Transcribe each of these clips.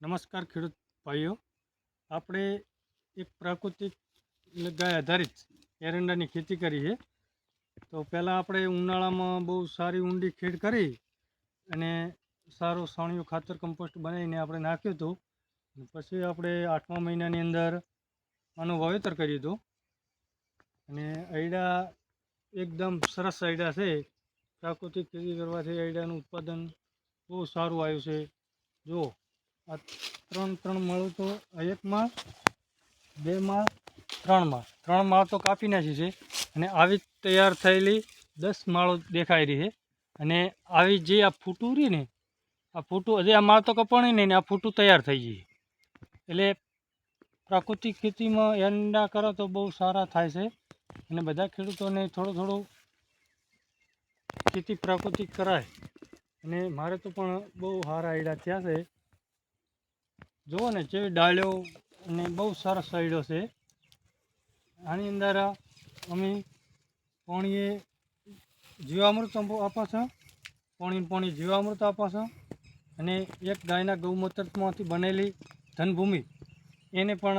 નમસ્કાર ખેડૂત ભાઈઓ. આપણે એક પ્રાકૃતિક ગાય આધારિત એરંડાની ખેતી કરી છે. તો પહેલાં આપણે ઉનાળામાં બહુ સારી ઊંડી ખેડ કરી અને સારો સાણિયું ખાતર કમ્પોસ્ટ બનાવીને આપણે નાખ્યું હતું. પછી આપણે આઠમા મહિનાની અંદર આનું વાવેતર કર્યું હતું. અને અયડા એકદમ સરસ અયડા છે. પ્રાકૃતિક ખેતી કરવાથી અયડાનું ઉત્પાદન બહુ સારું આવ્યું છે. જુઓ. આ ત્રણ ત્રણ માળું તો એક માળ, બે માળ, ત્રણ માળ. ત્રણ માળ તો કાપી નાખી છે. અને આવી તૈયાર થયેલી દસ માળો દેખાઈ રહી છે. અને આવી જે આ ફૂટું રહી ને, આ ફૂટું, હજી આ માળ તો કપાણી નહીં ને, આ ફૂટું તૈયાર થઈ ગઈ એટલે પ્રાકૃતિક ખેતીમાં એંડા કરો તો બહુ સારા થાય છે. અને બધા ખેડૂતોને થોડું થોડું ખેતી પ્રાકૃતિક કરાય. અને મારે તો પણ બહુ સારા આઈડા થયા છે. જુઓ ને જેવી ડાળીઓ અને બહુ સરસ સાઈડો છે. આની અંદર અમે પાણીએ જીવામૃત આપો છો. પાણી પાણી જીવામૃત આપો છો. અને એક ગાયના ગૌમૂત્રમાંથી બનેલી ધનભૂમિ એને પણ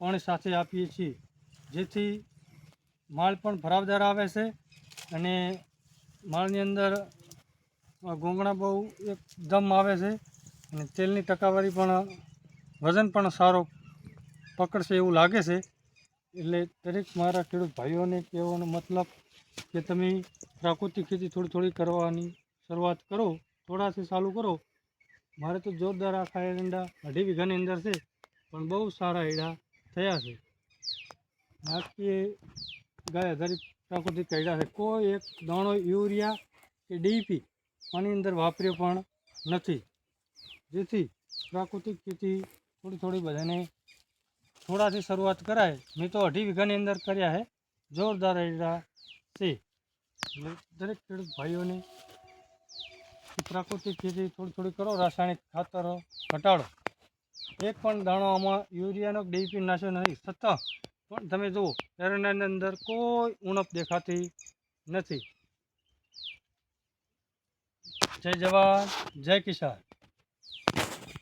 પાણી સાથે આપીએ છીએ. જેથી માળ પણ ભરાવદાર આવે છે અને માળની અંદર ગોંગણા બહુ એકદમ આવે છે. અને તેલની ટકાવારી પણ, વજન પણ સારો પકડશે એવું લાગે છે. એટલે દરેક મારા ખેડૂત ભાઈઓને કહેવાનો મતલબ કે તમે પ્રાકૃતિક ખેતી થોડી થોડી કરવાની શરૂઆત કરો, થોડાથી ચાલુ કરો. મારે તો જોરદાર આખા એરંડા અઢી વીઘાની અંદર છે, પણ બહુ સારા એડા થયા છે. બાકી ગાય આધારિત પ્રાકૃતિક કર્યા છે. કોઈ એક દાણો યુરિયા કે ડીપી આની અંદર વાપર્યો પણ નથી. જેથી પ્રાકૃતિક ખેતી થોડી થોડી બધાને થોડાથી શરૂઆત કરાય. મેં તો અઢી વીઘાની અંદર કર્યા છે. જોરદાર એડા છે. એટલે દરેક ખેડૂત ભાઈઓને પ્રાકૃતિક ખેતી થોડી થોડી કરો. રાસાયણિક ખાતરો ઘટાડો. એક પણ દાણો આમાં યુરિયાનો ડીપી નાખ્યો નથી. છતાં પણ તમે જુઓ, એરંડાની અંદર કોઈ ઉણપ દેખાતી નથી. જય જવાન, જય કિસાન.